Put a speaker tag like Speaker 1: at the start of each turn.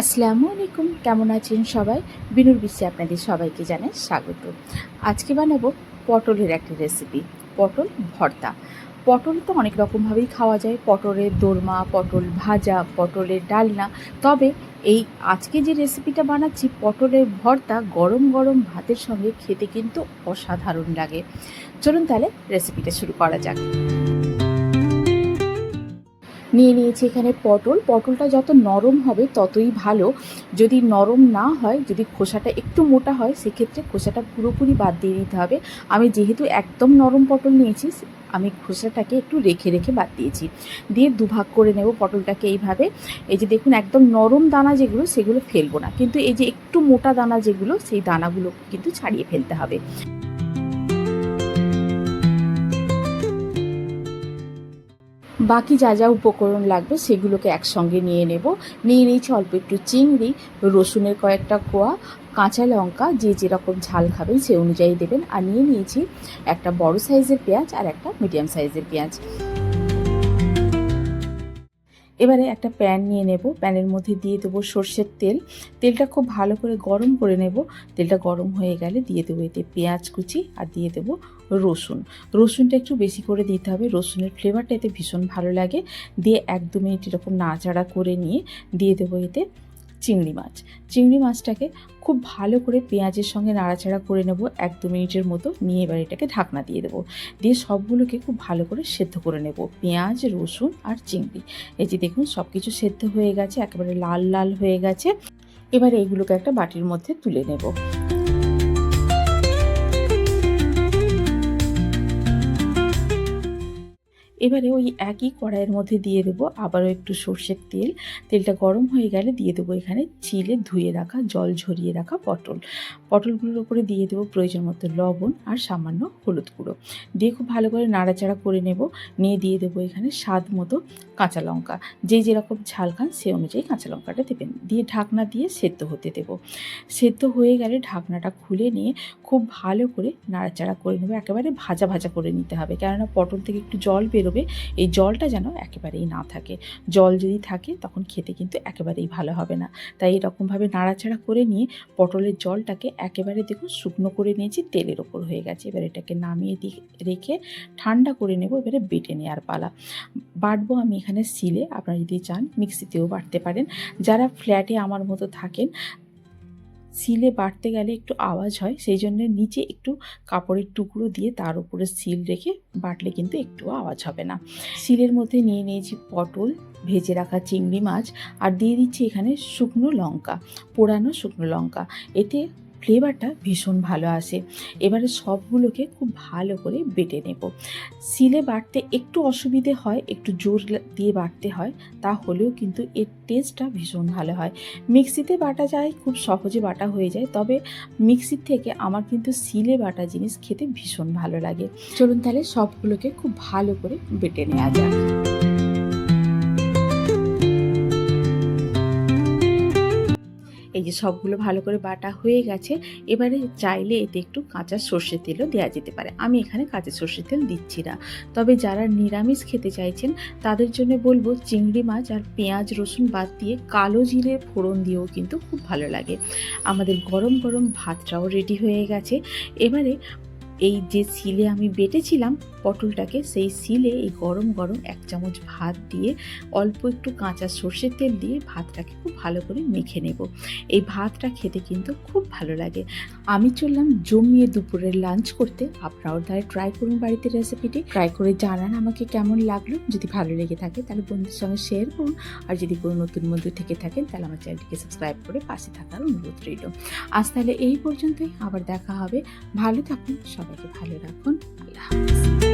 Speaker 1: আসসালামু আলাইকুম, কেমন আছেন সবাই? বিনুর বিশ্বে আপনাদের সবাইকে জানাই স্বাগত। আজকে বানাবো পটলের একটা রেসিপি পটল ভর্তা। পটল তো অনেক রকমভাবেই খাওয়া যায়, পটলের দোরমা, পটল ভাজা, পটলের ডালনা। তবে এই আজকে যে রেসিপিটা বানাচ্ছি, পটলের ভর্তা গরম গরম ভাতের সঙ্গে খেতে কিন্তু অসাধারণ লাগে। চলুন তাহলে রেসিপিটা শুরু করা যাক। নিয়ে নিয়েছি এখানে পটল। পটলটা যত নরম হবে ততই ভালো। যদি নরম না হয়, যদি খোসাটা একটু মোটা হয়, সেক্ষেত্রে খোসাটা পুরোপুরি বাদ দিয়ে দিতে হবে। আমি যেহেতু একদম নরম পটল নিয়েছি, আমি খোসাটাকে একটু রেখে রেখে বাদ দিয়েছি। দিয়ে দুভাগ করে নেব পটলটাকে এইভাবে। এই যে দেখুন, একদম নরম দানা যেগুলো, সেগুলো ফেলব না। কিন্তু এই যে একটু মোটা দানা যেগুলো, সেই দানাগুলো কিন্তু ছাড়িয়ে ফেলতে হবে। বাকি যা যা উপকরণ লাগবে সেগুলোকে একসঙ্গে নিয়ে নেব। নিয়ে নিয়েছি অল্প একটু চিংড়ি, রসুনের কয়েকটা কোয়া, কাঁচা লঙ্কা, যে যেরকম ঝাল খাবেন সে অনুযায়ী দেবেন। আর নিয়ে নিয়েছি একটা বড় সাইজের পেঁয়াজ আর একটা মিডিয়াম সাইজের পেঁয়াজ। এবারে একটা প্যান নিয়ে নেব। প্যানের মধ্যে দিয়ে দেবো সর্ষের তেল। তেলটা খুব ভালো করে গরম করে নেব। তেলটা গরম হয়ে গেলে দিয়ে দেবো এতে পেঁয়াজ কুচি আর দিয়ে দেবো রসুন। রসুনটা একটু বেশি করে দিতে হবে। রসুনের ফ্লেভারটা এতে ভীষণ ভালো লাগে। দিয়ে এক দু মিনিট এরকম নাড়াচাড়া করে নিয়ে দিয়ে দেবো এতে চিংড়ি মাছ। চিংড়ি মাছটাকে খুব ভালো করে পেঁয়াজের সঙ্গে নাড়াচাড়া করে নেব। এক দু মিনিটের মতো নিয়ে এবার এটাকে ঢাকনা দিয়ে দেবো। দিয়ে সবগুলোকে খুব ভালো করে সেদ্ধ করে নেব। পেঁয়াজ, রসুন আর চিংড়ি। এই যে দেখুন সব কিছু সেদ্ধ হয়ে গেছে, একেবারে লাল লাল হয়ে গেছে। এবার এইগুলোকে একটা বাটির মধ্যে তুলে নেব। এবারে ওই একই কড়াইয়ের মধ্যে দিয়ে দেবো আবারও একটু সর্ষের তেল। তেলটা গরম হয়ে গেলে দিয়ে দেবো এখানে চিলে ধুয়ে রাখা, জল ঝরিয়ে রাখা পটল। পটলগুলোর ওপরে দিয়ে দেবো প্রয়োজন মতো লবণ আর সামান্য হলুদ গুঁড়ো। দিয়ে খুব ভালো করে নাড়াচাড়া করে নেব। নিয়ে দিয়ে দেবো এখানে স্বাদ মতো কাঁচা লঙ্কা। যে যেরকম ঝাল খান সে অনুযায়ী কাঁচা লঙ্কাটা দেবেন। দিয়ে ঢাকনা দিয়ে সেদ্ধ হতে দেব। সেদ্ধ হয়ে গেলে ঢাকনাটা খুলে নিয়ে খুব ভালো করে নাড়াচাড়া করে নেব। একেবারে ভাজা ভাজা করে নিতে হবে। কেননা পটল থেকে একটু জল বেরোবে, এই জলটা যেন একেবারেই না থাকে। জল যদি থাকে, তখন খেতে কিন্তু একেবারেই ভালো হবে না। তাই এরকমভাবে নাড়াচাড়া করে নিয়ে পটলের জলটাকে একেবারে দেখুন শুকনো করে নিয়েছি, তেলের ওপর হয়ে গেছে। এবার এটাকে নামিয়ে দিয়ে রেখে ঠান্ডা করে নেব, এবারে বেটে নেওয়ার পালা। বাটবো আমি এখানে সিলে আপনারা যদি চান মিক্সিতেও বাটতে পারেন। যারা ফ্ল্যাটে আমার মতো থাকেন সিলে বাড়তে গেলে একটু আওয়াজ হয়, সেই জন্য নিচে একটু কাপড়ের টুকরো দিয়ে তার উপরে সিল রেখে বাটলে কিন্তু একটু আওয়াজ হবে না। সিলের মধ্যে নিয়ে নিয়েছি পটল, ভেজে রাখা চিংড়ি মাছ, আর দিয়ে দিচ্ছি এখানে শুকনো লঙ্কা, পোড়ানো শুকনো লঙ্কা। এতে ফ্লেভারটা ভীষণ ভালো আসে। এবারে সবগুলোকে খুব ভালো করে বেটে নেব। সিলে বাটতে একটু অসুবিধে হয়, একটু জোর দিয়ে বাটতে হয়, তা হলেও কিন্তু এর টেস্টটা ভীষণ ভালো হয়। মিক্সিতে বাটা যায়, খুব সহজে বাটা হয়ে যায়, তবে মিক্সির থেকে আমার কিন্তু সিলে বাটা জিনিস খেতে ভীষণ ভালো লাগে। চলুন তাহলে সবগুলোকে খুব ভালো করে বেটে নেওয়া যাক। যে সবগুলো ভালো করে বাটা হয়ে গেছে, এবারে চাইলে এতে একটু কাঁচা সর্ষের তেলও দেওয়া যেতে পারে। আমি এখানে কাঁচা সর্ষের তেল দিচ্ছি না। তবে যারা নিরামিষ খেতে চাইছেন, তাদের জন্য বলব চিংড়ি মাছ আর পেঁয়াজ, রসুন বাদ দিয়ে কালো জিরে ফোড়ন দিয়েও কিন্তু খুব ভালো লাগে। আমাদের গরম গরম ভাতটাও রেডি হয়ে গেছে। এবারে এই যে সিলে আমি বেটেছিলাম পটলটাকে সেই সিলে এই গরম গরম এক চামচ ভাত দিয়ে অল্প একটু কাঁচা সর্ষের তেল দিয়ে ভাতটাকে খুব ভালো করে মেখে নেব। এই ভাতটা খেতে কিন্তু খুব ভালো লাগে। আমি চললাম জমিয়ে দুপুরের লাঞ্চ করতে। আপনারাও তাহলে ট্রাই করুন বাড়িতে রেসিপিটি ট্রাই করে জানান আমাকে কেমন লাগল। যদি ভালো লেগে থাকে তাহলে বন্ধুর সঙ্গে শেয়ার করুন। আর যদি কোনো নতুন বন্ধু থেকে থাকেন তাহলে আমার চ্যানেলটিকে সাবস্ক্রাইব করে পাশে থাকার অনুরোধ রইল। আজ তাহলে এই পর্যন্তই। আবার দেখা হবে। ভালো থাকুন। সবাইকে ভালো রাখুন। আল্লাহ হাফিজ।